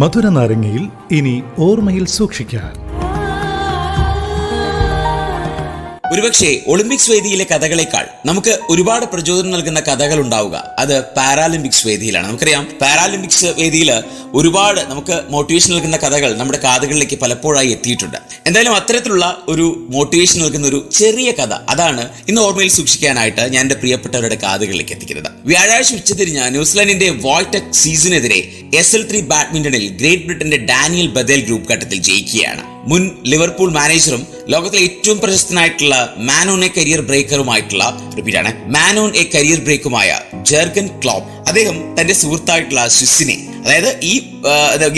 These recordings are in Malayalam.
മധുര നാരങ്ങയിൽ ഇനി ഓർമ്മയിൽ സൂക്ഷിക്കാൻ. ഒരുപക്ഷെ ഒളിമ്പിക്സ് വേദിയിലെ കഥകളെക്കാൾ നമുക്ക് ഒരുപാട് പ്രചോദനം നൽകുന്ന കഥകൾ ഉണ്ടാവുക. അത് പാരാലിമ്പിക്സ് വേദിയിലാണ്. നമുക്കറിയാം പാരാലിമ്പിക്സ് വേദിയിൽ ഒരുപാട് നമുക്ക് മോട്ടിവേഷൻ നൽകുന്ന കഥകൾ നമ്മുടെ കാതുകളിലേക്ക് പലപ്പോഴായി എത്തിയിട്ടുണ്ട്. എന്തായാലും അത്തരത്തിലുള്ള ഒരു മോട്ടിവേഷൻ നൽകുന്ന ഒരു ചെറിയ കഥ അതാണ് ഇന്ന് ഓർമ്മയിൽ സൂക്ഷിക്കാനായിട്ട് ഞാൻ എന്റെ പ്രിയപ്പെട്ടവരുടെ കാതുകളിലേക്ക് എത്തിക്കുന്നത്. വ്യാഴാഴ്ച ഉച്ചതിരിഞ്ഞ ന്യൂസിലാൻഡിന്റെ വോയ്ടെക് സീസണെതിരെ എസ് എൽ ത്രീ ബാഡ്മിന്റണിൽ ഗ്രേറ്റ് ബ്രിട്ടന്റെ ഡാനിയൽ ബദേൽ ഗ്രൂപ്പ് ഘട്ടത്തിൽ ജയിക്കുകയാണ്. മുൻ ലിവർപൂൾ മാനേജറും ലോകത്തിലെ ഏറ്റവും പ്രശസ്തനായിട്ടുള്ള മാനോൺ എ കരിയർ ബ്രേക്കറുമായിട്ടുള്ള റിപ്പീറ്റാണ് മാനോൺ എ കരിയർ ബ്രേക്കുമായ ജെർഗൻ ക്ലോപ്പ് അദ്ദേഹം തന്റെ സുഹൃത്തായിട്ടുള്ള സ്വിസ്സിനെ അതായത് ഈ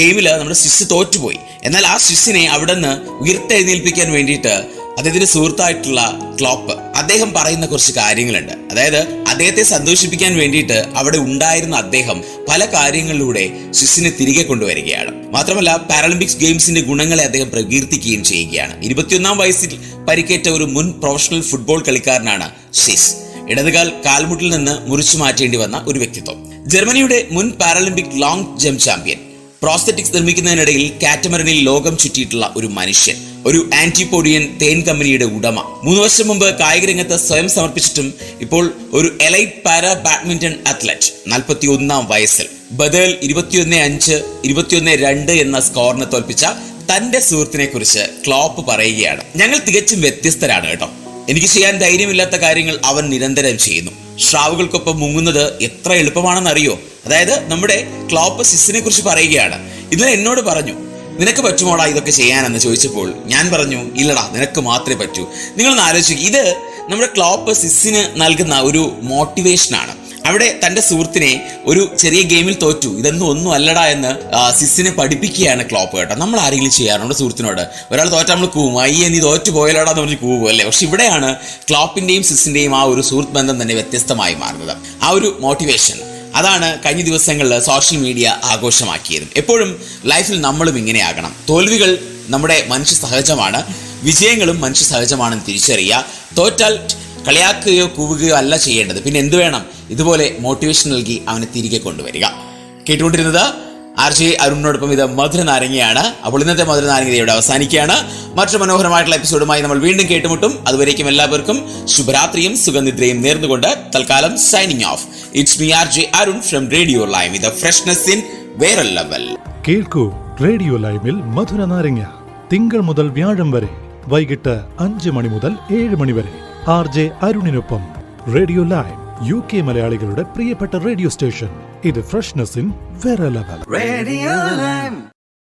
ഗെയിമിൽ നമ്മുടെ സ്വിസ് തോറ്റുപോയി. എന്നാൽ ആ സ്വിസ്സിനെ അവിടെ നിന്ന് ഉയർത്തെഴുന്നേൽപ്പിക്കാൻ വേണ്ടിയിട്ട് അദ്ദേഹത്തിന്റെ സുഹൃത്തായിട്ടുള്ള ക്ലോപ്പ് അദ്ദേഹം പറയുന്ന കുറച്ച് കാര്യങ്ങളുണ്ട്. അതായത് അദ്ദേഹത്തെ സന്തോഷിപ്പിക്കാൻ വേണ്ടിയിട്ട് അവിടെ ഉണ്ടായിരുന്ന അദ്ദേഹം പല കാര്യങ്ങളിലൂടെ സ്വിസ്സിനെ തിരികെ കൊണ്ടുവരികയാണ്. മാത്രമല്ല പാരാലിമ്പിക്സ് ഗെയിംസിന്റെ ഗുണങ്ങളെ അദ്ദേഹം പ്രകീർത്തിക്കുകയും ചെയ്യുകയാണ്. ഇരുപത്തിയൊന്നാം വയസ്സിൽ പരിക്കേറ്റ ഒരു മുൻ പ്രൊഫഷണൽ ഫുട്ബോൾ കളിക്കാരനാണ് സ്വിസ് ഇടതുകാൽ കാൽമുട്ടിൽ നിന്ന് മുറിച്ചു മാറ്റേണ്ടി വന്ന ഒരു വ്യക്തിത്വം. ജർമ്മനിയുടെ മുൻ Paralympic long jump champion prosthetics നിർമ്മിക്കുന്നതിനിടയിൽ കാറ്റമറിനിൽ ലോകം ചുറ്റിയിട്ടുള്ള ഒരു മനുഷ്യൻ ഒരു ആന്റിപോഡിയൻ തേൻ കമ്പനിയുടെ ഉടമ. മൂന്ന് വർഷം മുമ്പ് കായിക രംഗത്ത് സ്വയം സമർപ്പിച്ചിട്ടും ഇപ്പോൾ ഒരു എലൈറ്റ് പാര ബാഡ്മിന്റൺ അത്ലറ്റ് നാൽപ്പത്തി ഒന്നാം വയസ്സിൽ. ബദൽ ഇരുപത്തിയൊന്ന് അഞ്ച് ഇരുപത്തിയൊന്ന് രണ്ട് എന്ന സ്കോറിനെ തോൽപ്പിച്ച തന്റെ സുഹൃത്തിനെ കുറിച്ച് ക്ലോപ്പ് പറയുകയാണ്. ഞങ്ങൾ തികച്ചും വ്യത്യസ്തരാണ് കേട്ടോ. എനിക്ക് ചെയ്യാൻ ധൈര്യമില്ലാത്ത കാര്യങ്ങൾ അവൻ നിരന്തരം ചെയ്യുന്നു. ഷ്രാവുകൾക്കൊപ്പം മുങ്ങുന്നത് എത്ര എളുപ്പമാണെന്ന് അറിയോ അതായത് നമ്മുടെ ക്ലോപ്പ് സിസിനെ കുറിച്ച് പറയുകയാണ്. ഇന്നലെ എന്നോട് പറഞ്ഞു നിനക്ക് പറ്റുമോടാ ഇതൊക്കെ ചെയ്യാനെന്ന്? ചോദിച്ചപ്പോൾ ഞാൻ പറഞ്ഞു ഇല്ലടാ നിനക്ക് മാത്രമേ പറ്റൂ. നിങ്ങളൊന്ന് ആലോചിക്കുക ഇത് നമ്മുടെ ക്ലോപ്പ് സിസിന് നൽകുന്ന ഒരു മോട്ടിവേഷനാണ്. അവിടെ തന്റെ സുഹൃത്തിനെ ഒരു ചെറിയ ഗെയിമിൽ തോറ്റു. ഇതൊന്നും ഒന്നും അല്ലടാ എന്ന് സിസിനെ പഠിപ്പിക്കുകയാണ് ക്ലോപ്പ് കേട്ടോ. നമ്മൾ ആരെങ്കിലും ചെയ്യാറ് നമ്മുടെ സുഹൃത്തിനോട്? ഒരാൾ തോറ്റ നമ്മൾ കൂവും. അയ്യേ നീ തോറ്റു പോയാലോടാന്ന് പറഞ്ഞ് കൂവും അല്ലേ? പക്ഷെ ഇവിടെയാണ് ക്ലോപ്പിന്റെയും സിസിന്റെയും ആ ഒരു സുഹൃത്ത് ബന്ധം തന്നെ വ്യത്യസ്തമായി മാറുന്നത്. ആ ഒരു മോട്ടിവേഷൻ. അതാണ് കഴിഞ്ഞ ദിവസങ്ങളിൽ സോഷ്യൽ മീഡിയ ആഘോഷമാക്കിയതും. എപ്പോഴും ലൈഫിൽ നമ്മളും ഇങ്ങനെയാകണം. തോൽവികൾ നമ്മുടെ മനുഷ്യ സഹജമാണ്. വിജയങ്ങളും മനുഷ്യ സഹജമാണെന്ന് തിരിച്ചറിയുക. തോറ്റാൽ കളിയാക്കുകയോ കൂവുകയോ അല്ല ചെയ്യേണ്ടത്. പിന്നെ എന്ത് വേണം? ഇതുപോലെ മോട്ടിവേഷൻ നൽകി അവനെ തിരികെ കൊണ്ടുവരിക. കേട്ടുകൊണ്ടിരുന്നത് ആർ ജെ അരുണിനോടൊപ്പം ഇത് മധുര നാരങ്ങയാണ്. അപ്പോൾ ഇന്നത്തെ മധുര നാരങ്ങ ഇവിടെ അവസാനിക്കുകയാണ്. മറ്റൊരു മനോഹരമായിട്ടുള്ള എപ്പിസോഡുമായി നമ്മൾ വീണ്ടും കേട്ടുമുട്ടും. അതുവരേക്കും എല്ലാവർക്കും ശുഭരാത്രിയും സുഖനിദ്രയും നേർന്നുകൊണ്ട് തൽക്കാലം signing off it's me R J Arun from radio live with freshness in വേറെ ലെവൽ കേൾക്കൂ റേഡിയോ ലൈവിൽ മധുര നാരങ്ങ. തിങ്കൾ മുതൽ വ്യാഴം വരെ. വൈകിട്ട് അഞ്ച് മണി മുതൽ ഏഴ് മണി വരെ. ആർ ജെ അരുണിനൊപ്പം റേഡിയോ ലൈവ് യു കെ മലയാളികളുടെ പ്രിയപ്പെട്ട റേഡിയോ സ്റ്റേഷൻ ഇത് ഫ്രഷ്നെസ് ഇൻ വേറെ ലെവൽ റേഡിയോ Lime.